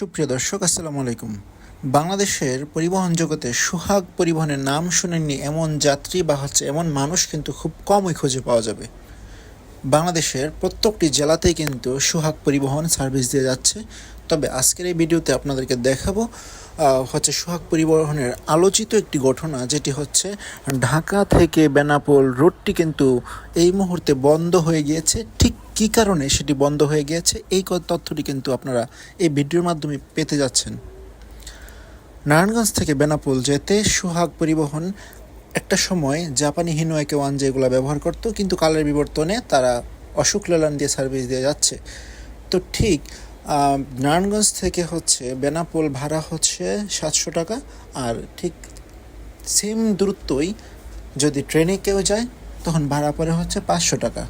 সুপ্রিয় দর্শক, আসসালামু আলাইকুম। বাংলাদেশের পরিবহন জগতে সুহাগ পরিবহনের নাম শুনেননি এমন যাত্রী বা হচ্ছে এমন মানুষ কিন্তু খুব কমই খুঁজে পাওয়া যাবে। বাংলাদেশের প্রত্যেকটি জেলাতেই কিন্তু সুহাগ পরিবহন সার্ভিস দিয়ে যাচ্ছে। তবে আজকের এই ভিডিওতে আপনাদেরকে দেখাবো হচ্ছে সুহাগ পরিবহনের আলোচিত একটি ঘটনা, যেটি হচ্ছে ঢাকা থেকে বেনাপোল রোডটি কিন্তু এই মুহূর্তে বন্ধ হয়ে গিয়েছে। ঠিক কী কারণে সেটি বন্ধ হয়ে গিয়েছে, এই তথ্যটি কিন্তু আপনারা এই ভিডিওর মাধ্যমে পেতে যাচ্ছেন। নারায়ণগঞ্জ থেকে বেনাপোল যেতে সুহাগ পরিবহন একটা সময় জাপানি হিনোয়াকে ওয়ান যেগুলো ব্যবহার করতো, কিন্তু কালের বিবর্তনে তারা অশোক লেলান দিয়ে সার্ভিস দিয়ে যাচ্ছে। তো ঠিক নারায়ণগঞ্জ থেকে হচ্ছে বেনাপোল ভাড়া হচ্ছে সাতশো টাকা। আর ঠিক সেম দূরত্বই যদি ট্রেনে কেউ যায়, তখন ভাড়া পড়ে হচ্ছে পাঁচশো টাকা।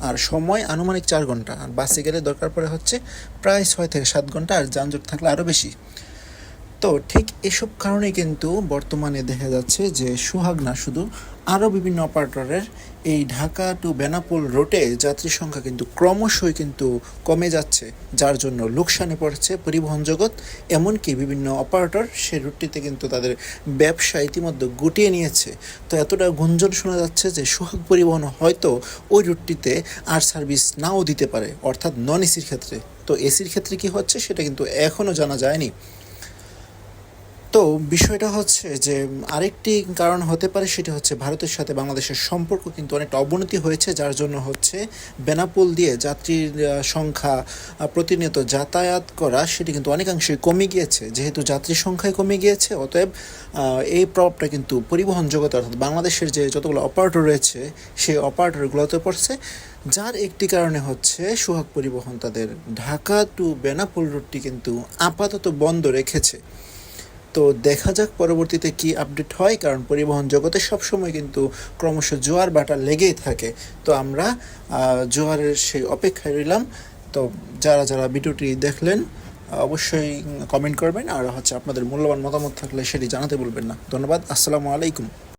আর সময় আনুমানিক চার ঘণ্টা। আর বাসে গেলে দরকার পড়ে হচ্ছে প্রায় ছয় থেকে সাত ঘণ্টা। আর যানজট থাকলে আরও বেশি। তো ঠিক এসব কারণে কিন্তু বর্তমানে দেখা যাচ্ছে যে সুহাগ না, শুধু আরও বিভিন্ন অপারেটরের এই ঢাকা টু বেনাপোল রোটে যাত্রী সংখ্যা কিন্তু ক্রমশই কিন্তু কমে যাচ্ছে, যার জন্য লোকসানে পড়ছে পরিবহন জগৎ। এমনকি বিভিন্ন অপারেটর সেই রুটটিতে কিন্তু তাদের ব্যবসা ইতিমধ্যে গুটিয়ে নিয়েছে। তো এতটা গুঞ্জন শোনা যাচ্ছে যে সুহাগ পরিবহন হয়তো ওই রুটটিতে আর সার্ভিস নাও দিতে পারে, অর্থাৎ নন এসির ক্ষেত্রে। তো এসির ক্ষেত্রে কি হচ্ছে সেটা কিন্তু এখনও জানা যায়নি। তো বিষয়টা হচ্ছে যে, আরেকটি কারণ হতে পারে সেটি হচ্ছে ভারতের সাথে বাংলাদেশের সম্পর্ক কিন্তু অনেকটা অবনতি হয়েছে, যার জন্য হচ্ছে বেনাপোল দিয়ে যাত্রীর সংখ্যা প্রতিনিয়ত যাতায়াত করা সেটি কিন্তু অনেকাংশই কমে গিয়েছে। যেহেতু যাত্রীর সংখ্যায় কমে গিয়েছে, অতএব এই প্রভাবটা কিন্তু পরিবহন জগতে অর্থাৎ বাংলাদেশের যে যতগুলো অপারেটর রয়েছে, সেই অপারেটরগুলোতে পড়ছে। যার একটি কারণে হচ্ছে সুহাগ পরিবহন তাদের ঢাকা টু বেনাপোল রুটটি কিন্তু আপাতত বন্ধ রেখেছে। তো দেখা যাক পরবর্তীতে কি আপডেট হয়, কারণ পরিবহন জগতে সবসময় কিন্তু ক্রমশ জোয়ার বাটা লেগেই থাকে। তো আমরা জোয়ারের সেই অপেক্ষায় রইলাম। তো যারা যারা ভিডিওটি দেখলেন, অবশ্যই কমেন্ট করবেন। আর হচ্ছে আপনাদের মূল্যবান মতামত থাকলে সেটি জানাতে বলবেন না। ধন্যবাদ, আসসালামু আলাইকুম।